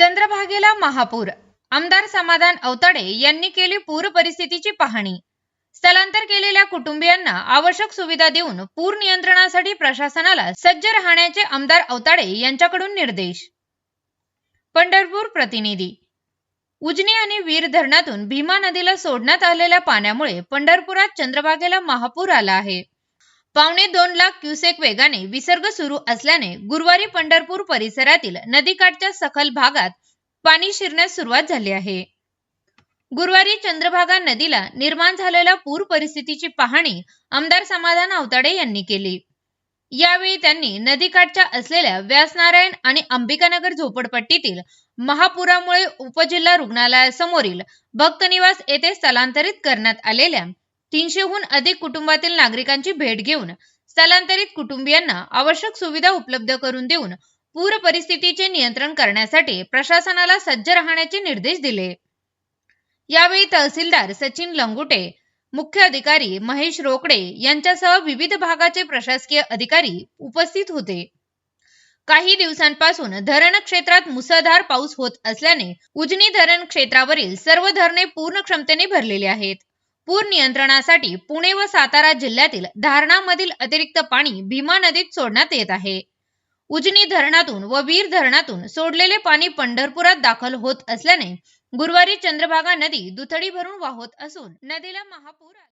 चंद्रभागेला महापूर. आमदार समाधान अवतडे यांनी केली पूर परिस्थितीची पाहणी. स्थलांतर केलेल्या कुटुंबियांना आवश्यक सुविधा देऊन पूर नियंत्रणासाठी प्रशासनाला सज्ज राहण्याचे आमदार अवताडे यांच्याकडून निर्देश. पंढरपूर प्रतिनिधी. उजनी आणि वीर धरणातून भीमा नदीला सोडण्यात आलेल्या पाण्यामुळे पंढरपुरात चंद्रभागेला महापूर आला आहे. पावणे दोन लाख क्युसेक वेगाने विसर्ग सुरू असल्याने गुरुवारी पंढरपूर परिसरातील नदीकाठच्या सखल भागात पाणी शिरण्यास सुरुवात झाली आहे. गुरुवारी चंद्रभागा नदीला निर्माण झालेल्या पूर परिस्थितीची पाहणी आमदार समाधान अवताडे यांनी केली. यावेळी त्यांनी नदीकाठच्या असलेल्या व्यासनारायण आणि अंबिकानगर झोपडपट्टीतील महापुरामुळे उपजिल्हा रुग्णालयासमोरील भक्तनिवास येथे स्थलांतरित करण्यात आलेल्या तीनशेहून अधिक कुटुंबातील नागरिकांची भेट घेऊन स्थलांतरित कुटुंबियांना आवश्यक सुविधा उपलब्ध करून देऊन पूर परिस्थितीचे नियंत्रण करण्यासाठी प्रशासनाला सज्ज राहण्याचे निर्देश दिले. यावेळी तहसीलदार सचिन लंगुटे मुख्य अधिकारी महेश रोकडे यांच्यासह विविध भागाचे प्रशासकीय अधिकारी उपस्थित होते. काही दिवसांपासून धरण क्षेत्रात मुसळधार पाऊस होत असल्याने उजनी धरण क्षेत्रावरील सर्व धरणे पूर्ण क्षमतेने भरलेली आहेत. पूर नियंत्रणासाठी पुणे व सातारा जिल्ह्यातील धारणामधील अतिरिक्त पाणी भीमा नदीत सोडण्यात येत आहे. उजनी धरणातून व वीर धरणातून सोडलेले पाणी पंढरपुरात दाखल होत असल्याने गुरुवारी चंद्रभागा नदी दुथडी भरून वाहत असून नदीला महापूर